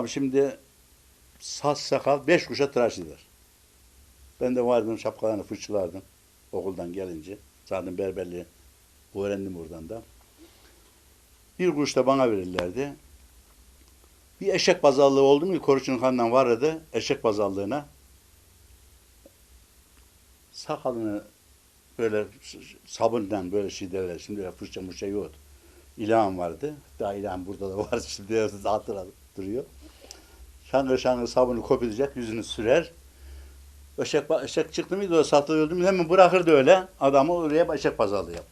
Babam şimdi saç sakal beş kuşa tıraş eder. Ben de vardım şapkalarını fırçalardım okuldan gelince. Zaten berberliği öğrendim buradan da. Bir kuruş da bana verirlerdi. Bir eşek pazarlığı oldu mu? Koruç'un kanından vardı eşek pazarlığına. Sakalını böyle sabundan böyle şey derler. Şimdi fırça mırça yok. İlham vardı. Daha ilham burada da var. Şimdi hatıra duruyor. Şangır şangır sabunu kopyalacak, yüzünü sürer. Eşek, eşek çıktı mıydı o satılıyordu mu hemen bırakırdı öyle. Adamı oraya eşek pazarlığı yap.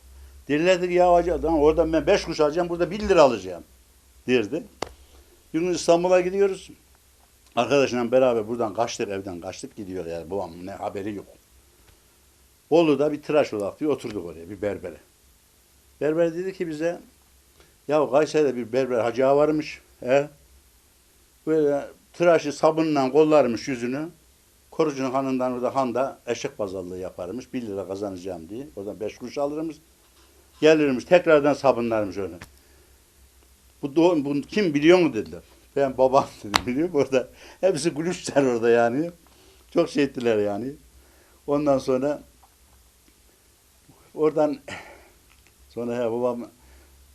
Derlerdi ki ya adam oradan ben beş kuş alacağım burada bir lira alacağım derdi. Bir gün İstanbul'a gidiyoruz. Arkadaşla beraber buradan kaçtık evden kaçtık gidiyor yani babam ne haberi yok. Bolu'da bir tıraş olarak diyor oturduk oraya bir berbere. Berber dedi ki bize ya Kayseri'de bir berber hacı varmış. He? Böyle tıraşı sabunla kollarmış yüzünü. Korucunun hanından orada handa eşek pazarlığı yaparmış. Bir lira kazanacağım diye. Oradan beş kuruş alırmış. Gelirmiş tekrardan sabunlarmış onu. Bu, doğ- bu kim biliyor mu dediler. Ben babam dedim biliyor musun? Orada hepsi gülüşler orada yani. Çok şey ettiler yani. Ondan sonra oradan sonra he, babam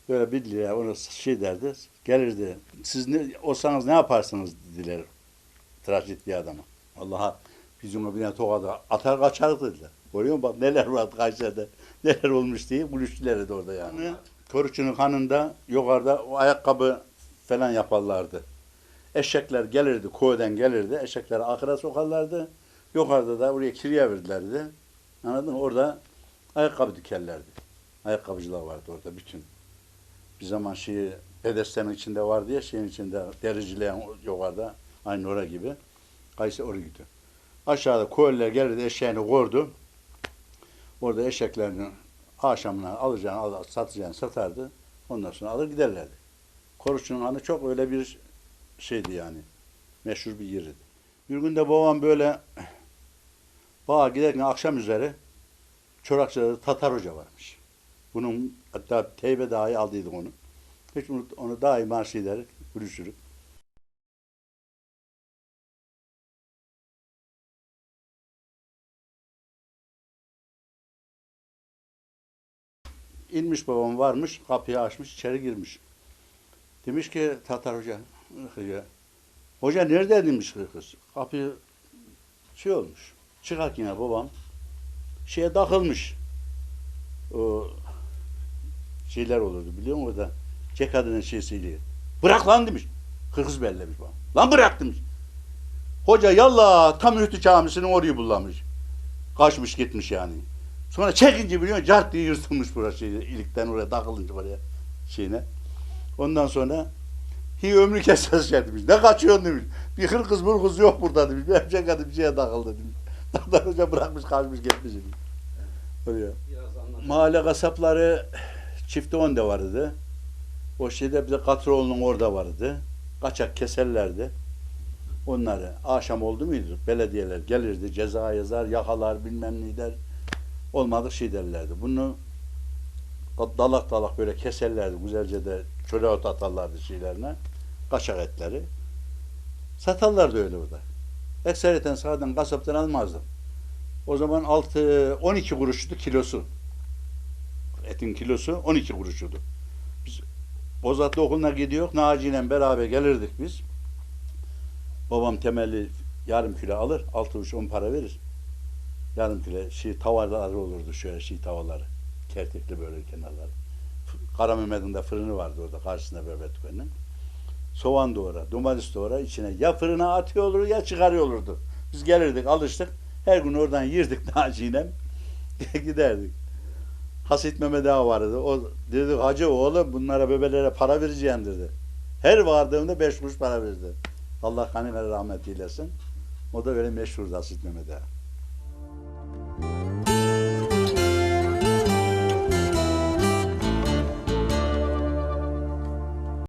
böyle bir lira onu şey derdi. Gelirdi. Siz ne olsanız ne yaparsınız dediler. Tıraş ettiği adama. Allah'a bizim o bina tokada atar kaçardık dediler. Görüyor musun? Bak neler vardı Kayseri'de. Neler olmuş diye gülüştüler de orada yani. Koruçunun hanında yukarıda o ayakkabı falan yaparlardı. Eşekler gelirdi, köyden gelirdi. Eşekleri ahıra sokarlardı. Yukarıda da oraya kirye verirlerdi. Anladın mı? Orada ayakkabı dikerlerdi. Ayakkabıcılar vardı orada bütün. Bir zaman şey pedestanın içinde vardı ya şeyin içinde dericileyen yukarıda aynı oraya gibi. Kayseri oraya gidiyor. Aşağıda köylüler gelirdi eşeğini kordu. Orada eşeklerini akşamına alacağını al- satacağını satardı. Ondan sonra alır giderlerdi. Koruçunun hanı çok öyle bir şeydi yani. Meşhur bir yerdi. Bir gün de babam böyle bağa giderken akşam üzeri Çorakçı'da Tatar Hoca varmış. Bunun hatta teybe dahi aldıydık onu. Hiç unut, onu daima marş ederek görüşürük. İnmiş babam varmış, kapıyı açmış, içeri girmiş. Demiş ki Tatar Hoca, hoca, hoca nerede demiş kız. Kapıyı şey olmuş. Çıkak yine babam. Şeye takılmış. O şeyler olurdu biliyor musun orada? Cekadının şeysiyle. Bırak lan demiş. Kırkız bellemiş bana. Lan bırak demiş. Hoca yallah tam Ühtü camisinin orayı bullamış. Kaçmış gitmiş yani. Sonra çekince biliyor musun? Cart diye yırtılmış burası ilikten oraya takılınca oraya şeyine. Ondan sonra hi ömrü kesmez şey demiş. Ne kaçıyorsun demiş. Bir hırkız mırkız yok burada demiş. Bir cekada bir şeye takıldı demiş. Tatar Hoca bırakmış kaçmış gitmiş demiş. Oraya. Mahalle kasapları çifte onda vardı. O şeyde bize Katıroğlu'nun orada vardı. Kaçak keserlerdi. Onları akşam oldu muydu? Belediyeler gelirdi, ceza yazar, yakalar bilmem ne der. Olmadık şey derlerdi. Bunu dalak dalak böyle keserlerdi. Güzelce de çöle ot atarlardı şeylerine. Kaçak etleri. Satarlardı öyle orada. Ekseriyeten sağdan kasaptan almazdım. O zaman 6 12 kuruştu kilosu. Etin kilosu 12 kuruşuydu. Biz Bozatlı okuluna gidiyor. Naci ile beraber gelirdik biz. Babam temelli yarım kilo alır. Altı kuruş 10 para verir. Yarım kilo şey tavaları olurdu şöyle şey tavaları. Kertekli böyle kenarları. Kara Mehmet'in de fırını vardı orada karşısında dükkanın. Soğan doğra, domates doğra içine ya fırına atıyor olur ya çıkarıyor olurdu. Biz gelirdik alıştık. Her gün oradan yirdik Naci'yle. Giderdik. Hasit Mehmet Ağa vardı. O dedi hacı oğlum bunlara bebelere para vereceğim dedi. Her vardığımda beş kuruş para verdi. Allah kanine rahmet eylesin. O da böyle meşhur Hasit Mehmet Ağa.